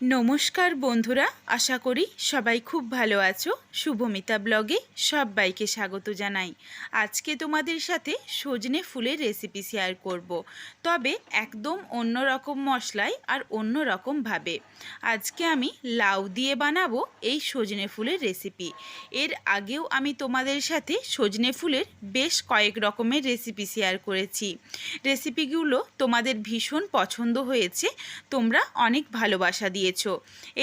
নমস্কার বন্ধুরা, আশা করি সবাই খুব ভালো আছো। শুভমিতা ব্লগে সবাইকে স্বাগত জানাই। আজকে তোমাদের সাথে সজনে ফুলের রেসিপি শেয়ার করব। তবে একদম অন্য রকম মশলায় আর অন্য রকমভাবে আজকে আমি লাউ দিয়ে বানাবো এই সজনে ফুলের রেসিপি এর আগেও আমি তোমাদের সাথে সজনে ফুলের বেশ কয়েক রকমের রেসিপি শেয়ার করেছি। রেসিপিগুলো তোমাদের ভীষণ পছন্দ হয়েছে, তোমরা অনেক ভালোবাসা দিয়েছ।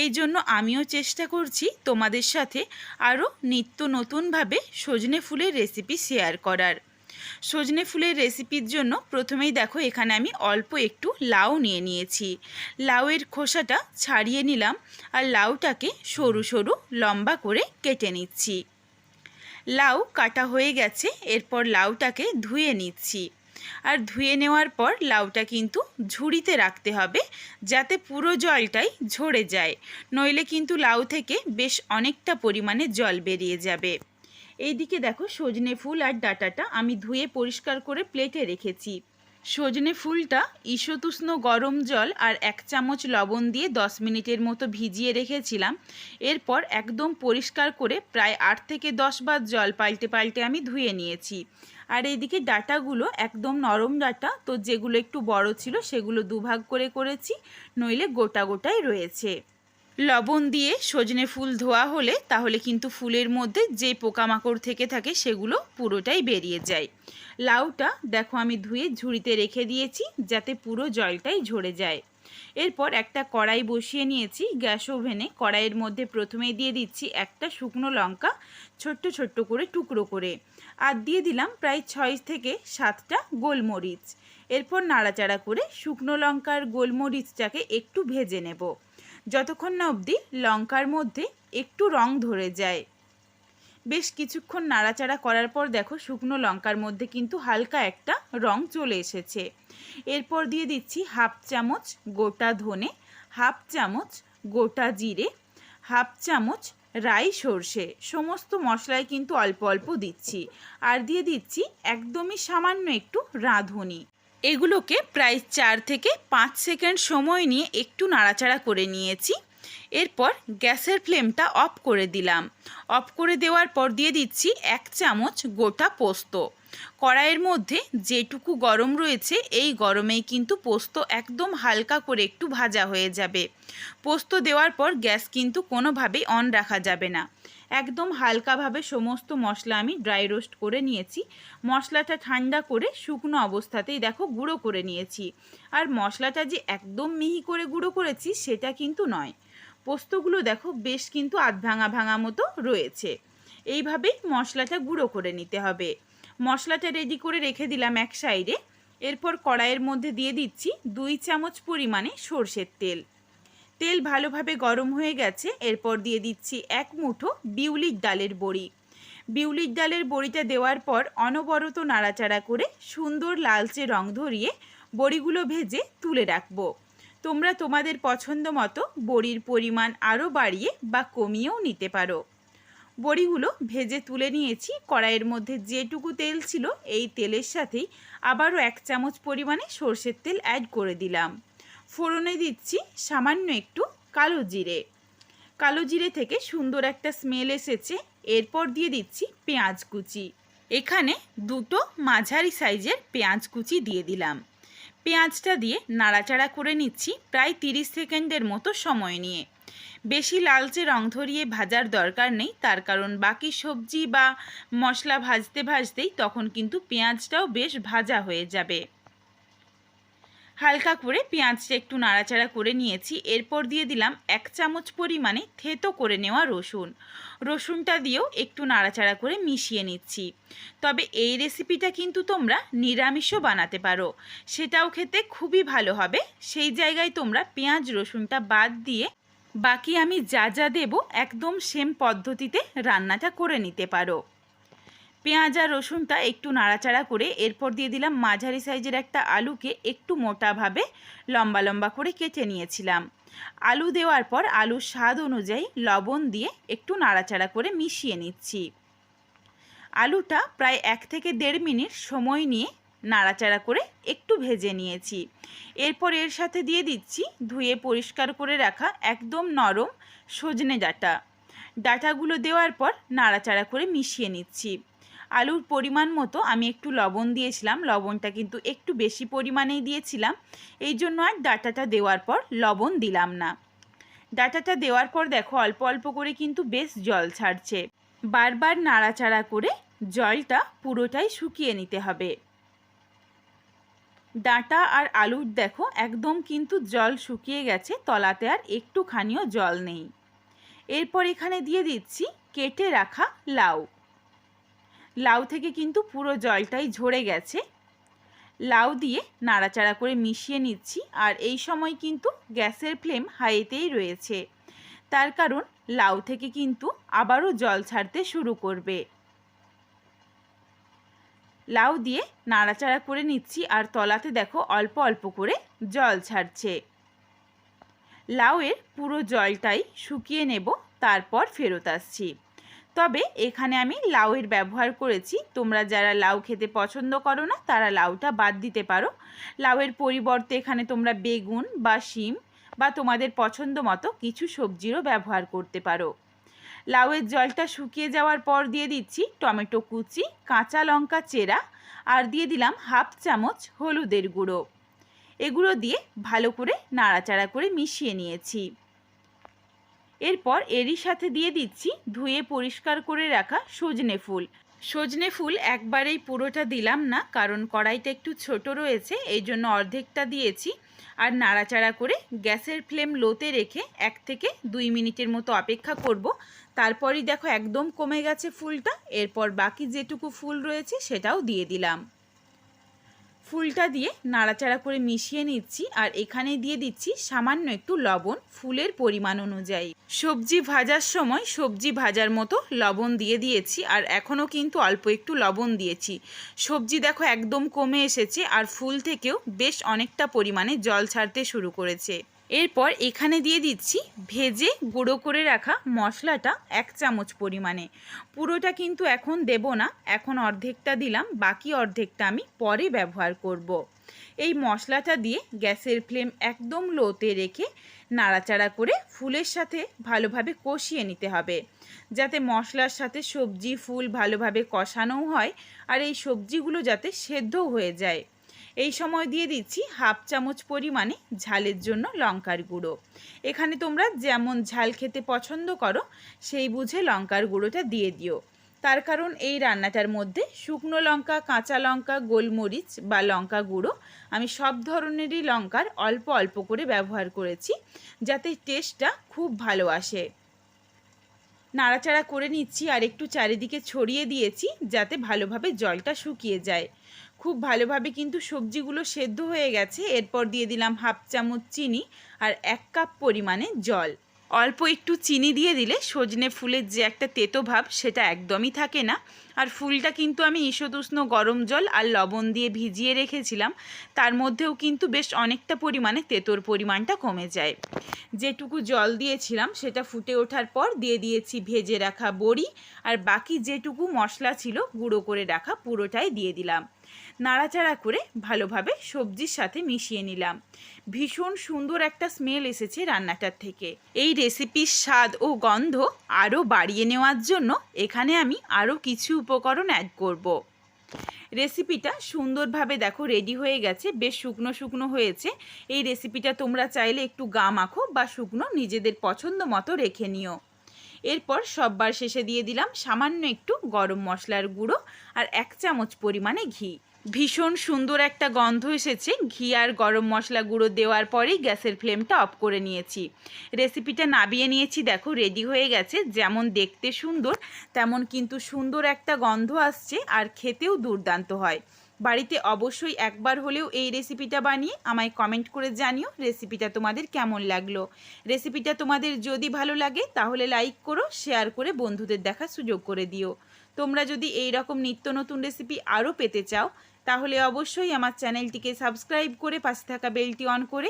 এই জন্য আমিও চেষ্টা করছি তোমাদের সাথে আরও নিত্য নতুনভাবে সজনে ফুলের রেসিপি শেয়ার করার। সজনে ফুলের রেসিপির জন্য প্রথমেই দেখো এখানে আমি অল্প একটু লাউ নিয়ে নিয়েছি। লাউয়ের খোসাটা ছাড়িয়ে নিলাম আর লাউটাকে সরু সরু লম্বা করে কেটে নিচ্ছি। লাউ কাটা হয়ে গেছে, এরপর লাউটাকে ধুয়ে নিচ্ছি। আর ধুয়ে নেওয়ার পর লাউটা কিন্তু ঝুড়িতে রাখতে হবে যাতে পুরো জলটাই ঝরে যায়। নইলে কিন্তু লাউ থেকে বেশ অনেকটা পরিমাণে জল বেরিয়ে যাবে। এইদিকে দেখো সজনে ফুল আর ডাটাটা আমি ধুয়ে পরিষ্কার করে প্লেটে রেখেছি। সজনে ফুলটা ঈশতুষ্ণ গরম জল আর এক চামচ লবণ দিয়ে দশ মিনিটের মতো ভিজিয়ে রেখেছিলাম। এরপর একদম পরিষ্কার করে প্রায় আট থেকে দশ বার জল পাল্টে পাল্টে আমি ধুয়ে নিয়েছি। আর এইদিকে ডাটাগুলো একদম নরম ডাটা, তো যেগুলো একটু বড় ছিল সেগুলো দুভাগ করে করেছি, নইলে গোটা গোটাই রয়েছে। লবণ দিয়ে সজনে ফুল ধোয়া হলে তাহলে কিন্তু ফুলের মধ্যে যে পোকামাকড় থেকে থাকে সেগুলো পুরোটাই বেরিয়ে যায়। লাউটা দেখো আমি ধুয়ে ঝুড়িতে রেখে দিয়েছি, যাতে পুরো জলটাই ঝরে যায়। এরপর একটা কড়াই বসিয়ে নিয়েছি গ্যাস ওভেনে। কড়াইয়ের মধ্যে প্রথমে দিয়ে দিচ্ছি একটা শুকনো লঙ্কা, ছোট্ট ছোট্ট করে টুকরো করে। আর দিয়ে দিলাম প্রায় ছয় থেকে সাতটা গোলমরিচ। এরপর নাড়াচাড়া করে শুকনো লঙ্কার গোলমরিচটাকে একটু ভেজে নেব। যতক্ষণ না অবধি লঙ্কার মধ্যে একটু রং ধরে যায়। বেশ কিছুক্ষণ নাড়াচাড়া করার পর দেখো শুকনো লঙ্কার মধ্যে কিন্তু হালকা একটা রং চলে এসেছে। এরপর দিয়ে দিচ্ছি হাফ চামচ গোটা ধনে, হাফ চামচ গোটা জিরে, হাফ চামচ রাই সর্ষে, সমস্ত মশলায় কিন্তু অল্প অল্প দিচ্ছি। আর দিয়ে দিচ্ছি একদমই সামান্য একটু রাঁধুনি। এগুলোকে প্রায় চার থেকে পাঁচ সেকেন্ড সময় নিয়ে একটু নাড়াচাড়া করে নিয়েছি। এরপর গ্যাসের ফ্লেমটা অফ করে দিলাম। অফ করে দেওয়ার পর দিয়ে দিচ্ছি এক চামচ গোটা পোস্ত। কড়াইয়ের মধ্যে যেটুকু গরম রয়েছে, এই গরমেই কিন্তু পোস্ত একদম হালকা করে একটু ভাজা হয়ে যাবে। পোস্ত দেওয়ার পর গ্যাস কিন্তু কোনোভাবেই অন রাখা যাবে না। একদম হালকাভাবে সমস্ত মশলা আমি ড্রাই রোস্ট করে নিয়েছি। মশলাটা ঠান্ডা করে শুকনো অবস্থাতেই দেখো গুঁড়ো করে নিয়েছি। আর মশলাটা যে একদম মিহি করে গুঁড়ো করেছি, সেটা কিন্তু নয়। পোস্তগুলো দেখো বেশ কিন্তু আধ ভাঙা ভাঙা মতো রয়েছে। এইভাবেই মশলাটা গুঁড়ো করে নিতে হবে। মশলাটা রেডি করে রেখে দিলাম এক সাইডে। এরপর কড়াইয়ের মধ্যে দিয়ে দিচ্ছি দুই চামচ পরিমাণে সর্ষের তেল। তেল ভালোভাবে গরম হয়ে গেছে। এরপর দিয়ে দিচ্ছি এক মুঠো বিউলির ডালের বড়ি। বিউলির ডালের বড়িটা দেওয়ার পর অনবরত নাড়াচাড়া করে সুন্দর লালচে রং ধরিয়ে বড়িগুলো ভেজে তুলে রাখব। তোমরা তোমাদের পছন্দ মতো বড়ির পরিমাণ আরও বাড়িয়ে বা কমিয়েও নিতে পারো। বড়িগুলো ভেজে তুলে নিয়েছি। কড়াইয়ের মধ্যে যেটুকু তেল ছিল এই তেলের সাথেই আবারও এক চামচ পরিমাণে সর্ষের তেল অ্যাড করে দিলাম। ফোড়নে দিচ্ছি সামান্য একটু কালো জিরে। কালো জিরে থেকে সুন্দর একটা স্মেল এসেছে। এরপর দিয়ে দিচ্ছি পেঁয়াজ কুচি। এখানে দুটো মাঝারি সাইজের পেঁয়াজ কুচি দিয়ে দিলাম। পেঁয়াজটা দিয়ে নাড়াচাড়া করে নিচ্ছি প্রায় তিরিশ সেকেন্ডের মতো সময় নিয়ে। বেশি লালচে রং ধরিয়ে ভাজার দরকার নেই, তার কারণ বাকি সবজি বা মশলা ভাজতে ভাজতেই তখন কিন্তু পেঁয়াজটাও বেশ ভাজা হয়ে যাবে। হালকা করে পেঁয়াজটা একটু নাড়াচাড়া করে নিয়েছি। এরপর দিয়ে দিলাম এক চামচ পরিমাণে থেতো করে নেওয়া রসুন। রসুনটা দিয়েও একটু নাড়াচাড়া করে মিশিয়ে নিচ্ছি। তবে এই রেসিপিটা কিন্তু তোমরা নিরামিষও বানাতে পারো। সেটাও খেতে খুবই ভালো হবে। সেই জায়গায় তোমরা পেঁয়াজ, রসুনটা বাদ দিয়ে বাকি আমি যা যা দেব একদম সেম পদ্ধতিতে রান্নাটা করে নিতে পারো। পেঁয়াজ আর রসুনটা একটু নাড়াচাড়া করে এরপর দিয়ে দিলাম মাঝারি সাইজের একটা আলুকে একটু মোটাভাবে লম্বা লম্বা করে কেটে নিয়েছিলাম। আলু দেওয়ার পর আলুর স্বাদ অনুযায়ী লবণ দিয়ে একটু নাড়াচাড়া করে মিশিয়ে নিচ্ছি। আলুটা প্রায় এক থেকে দেড় মিনিট সময় নিয়ে নাড়াচাড়া করে একটু ভেজে নিয়েছি। এরপর এর সাথে দিয়ে দিচ্ছি ধুয়ে পরিষ্কার করে রাখা একদম নরম সজনে ডাটা। ডাটাগুলো দেওয়ার পর নাড়াচাড়া করে মিশিয়ে নিচ্ছি। আলুর পরিমাণ মতো আমি একটু লবণ দিয়েছিলাম। লবণটা কিন্তু একটু বেশি পরিমাণেই দিয়েছিলাম। এই জন্য আর ডাঁটাটা দেওয়ার পর লবণ দিলাম না। ডাটাটা দেওয়ার পর দেখো অল্প অল্প করে কিন্তু বেশ জল ছাড়ছে। বারবার নাড়াচাড়া করে জলটা পুরোটাই শুকিয়ে নিতে হবে। ডাঁটা আর আলুর দেখো একদম কিন্তু জল শুকিয়ে গেছে, তলাতে আর একটুখানিও জল নেই। এরপর এখানে দিয়ে দিচ্ছি কেটে রাখা লাউ। লাউ থেকে কিন্তু পুরো জলটাই ঝরে গেছে। লাউ দিয়ে নাড়াচাড়া করে মিশিয়ে নিচ্ছি আর এই সময় কিন্তু গ্যাসের ফ্লেম হাইতেই রয়েছে। তার কারণ লাউ থেকে কিন্তু আবারও জল ছাড়তে শুরু করবে। লাউ দিয়ে নাড়াচাড়া করে নিচ্ছি আর তলাতে দেখো অল্প অল্প করে জল ছাড়ছে। লাউয়ের পুরো জলটাই শুকিয়ে নেব, তারপর ফেরত আসছি। তবে এখানে আমি লাউয়ের ব্যবহার করেছি। তোমরা যারা লাউ খেতে পছন্দ করো না, তারা লাউটা বাদ দিতে পারো। লাউয়ের পরিবর্তে এখানে তোমরা বেগুন বা শিম বা তোমাদের পছন্দ মতো কিছু সবজিরও ব্যবহার করতে পারো। লাউয়ের জলটা শুকিয়ে যাওয়ার পর দিয়ে দিচ্ছি টমেটো কুচি, কাঁচা লঙ্কা চেরা আর দিয়ে দিলাম হাফ চামচ হলুদের গুঁড়ো। এগুলো দিয়ে ভালো করে নাড়াচাড়া করে মিশিয়ে নিয়েছি। এরপর এরই সাথে দিয়ে দিচ্ছি ধুয়ে পরিষ্কার করে রাখা সজনে ফুল। সজনে ফুল একবারেই পুরোটা দিলাম না, কারণ কড়াইটা একটু ছোট রয়েছে, এই জন্য অর্ধেকটা দিয়েছি। আর নাড়াচাড়া করে গ্যাসের ফ্লেম লোতে রেখে এক থেকে দুই মিনিটের মতো অপেক্ষা করব। তারপরই দেখো একদম কমে গেছে ফুলটা, এরপর বাকি যেটুকু ফুল রয়েছে সেটাও দিয়ে দিলাম। ফুলটা দিয়ে নাড়াচাড়া করে মিশিয়ে নিচ্ছি আর এখানে দিয়ে দিচ্ছি সামান্য একটু লবণ ফুলের পরিমাণ অনুযায়ী। সবজি ভাজার সময় সবজি ভাজার মতো লবণ দিয়ে দিয়েছি আর এখনও কিন্তু অল্প একটু লবণ দিয়েছি। সবজি দেখো একদম কমে এসেছে আর ফুল থেকেও বেশ অনেকটা পরিমাণে জল ছাড়তে শুরু করেছে। এরপর এখানে দিয়ে দিচ্ছি ভেজে গুঁড়ো করে রাখা মশলাটা এক চামচ পরিমাণে। পুরোটা কিন্তু এখন দেব না, এখন অর্ধেকটা দিলাম, বাকি অর্ধেকটা আমি পরে ব্যবহার করব। এই মশলাটা দিয়ে গ্যাসের ফ্লেম একদম লোতে রেখে নাড়াচাড়া করে ফুলের সাথে ভালোভাবে কষিয়ে নিতে হবে। যাতে মশলার সাথে সবজি, ফুল ভালোভাবে কষানোও হয়, আর এই সবজিগুলো যাতে সেদ্ধও হয়ে যায়। এই সময় দিয়ে দিচ্ছি হাফ চামচ পরিমাণে ঝালের জন্য লঙ্কার গুঁড়ো। এখানে তোমরা যেমন ঝাল খেতে পছন্দ করো, সেই বুঝে লঙ্কার গুঁড়োটা দিয়ে দিও। তার কারণ এই রান্নাটার মধ্যে শুকনো লঙ্কা, কাঁচা লঙ্কা, গোলমরিচ বা লঙ্কা গুঁড়ো, আমি সব ধরনেরই লঙ্কার অল্প অল্প করে ব্যবহার করেছি, যাতে টেস্টটা খুব ভালো আসে। নাড়াচাড়া করে নিচ্ছি আর একটু চারিদিকে ছড়িয়ে দিয়েছি যাতে ভালোভাবে জলটা শুকিয়ে যায়। খুব ভালোভাবে কিন্তু সবজিগুলো সেদ্ধ হয়ে গেছে। এরপর দিয়ে দিলাম হাফ চামচ চিনি আর এক কাপ পরিমাণে জল। অল্প একটু চিনি দিয়ে দিলে সজনে ফুলের যে একটা তেতো ভাব সেটা একদমই থাকে না। আর ফুলটা কিন্তু আমি ঈষদুষ্ণ গরম জল আর লবণ দিয়ে ভিজিয়ে রেখেছিলাম। তার মধ্যেও কিন্তু বেশ অনেকটা পরিমাণে তেতোর পরিমাণটা কমে যায়। যেটুকু জল দিয়েছিলাম সেটা ফুটে ওঠার পর দিয়ে দিয়েছি ভেজে রাখা বড়ি। আর বাকি যেটুকু মশলা ছিল গুঁড়ো করে রাখা পুরোটাই দিয়ে দিলাম। নাড়াচাড়া করে ভালোভাবে সবজির সাথে মিশিয়ে নিলাম। ভীষণ সুন্দর একটা স্মেল এসেছে রান্নাটার থেকে। এই রেসিপির স্বাদ ও গন্ধ আরও বাড়িয়ে নেওয়ার জন্য এখানে আমি আরও কিছু উপকরণ অ্যাড করব। রেসিপিটা সুন্দরভাবে দেখো রেডি হয়ে গেছে, বেশ শুকনো শুকনো হয়েছে। এই রেসিপিটা তোমরা চাইলে একটু গা মাখো বা শুকনো নিজেদের পছন্দ মতো রেখে নিও। এরপর সববার শেষে দিয়ে দিলাম সামান্য একটু গরম মশলার গুঁড়ো আর এক চামচ পরিমাণে ঘি। ভীষণ সুন্দর একটা গন্ধ এসেছে। ঘি আর গরম মশলা গুঁড়ো দেওয়ার পরেই গ্যাসের ফ্লেমটা অফ করে নিয়েছি। রেসিপিটা নাবিয়ে নিয়েছি, দেখো রেডি হয়ে গেছে। যেমন দেখতে সুন্দর, তেমন কিন্তু সুন্দর একটা গন্ধ আসছে আর খেতেও দুর্দান্ত হয়। বাড়িতে অবশ্যই একবার হলেও এই রেসিপিটা বানিয়ে আমায় কমেন্ট করে জানিও রেসিপিটা তোমাদের কেমন লাগল। রেসিপিটা তোমাদের যদি ভালো লাগে, তাহলে লাইক করো শেয়ার করে বন্ধুদের দেখার সুযোগ করে দিও। তোমরা যদি এই রকম নিত্য নতুন রেসিপি আরও পেতে চাও তাহলে অবশ্যই আমার চ্যানেলটিকে সাবস্ক্রাইব করে পাশে থাকা বেলটি অন করে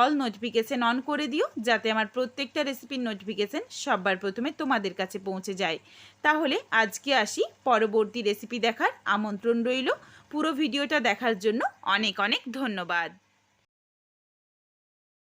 অল নোটিফিকেশান অন করে দিও, যাতে আমার প্রত্যেকটা রেসিপির নোটিফিকেশান সবার প্রথমে তোমাদের কাছে পৌঁছে যায়। তাহলে আজকে আসি, পরবর্তী রেসিপি দেখার আমন্ত্রণ রইল। পুরো ভিডিওটা দেখার জন্য অনেক অনেক ধন্যবাদ।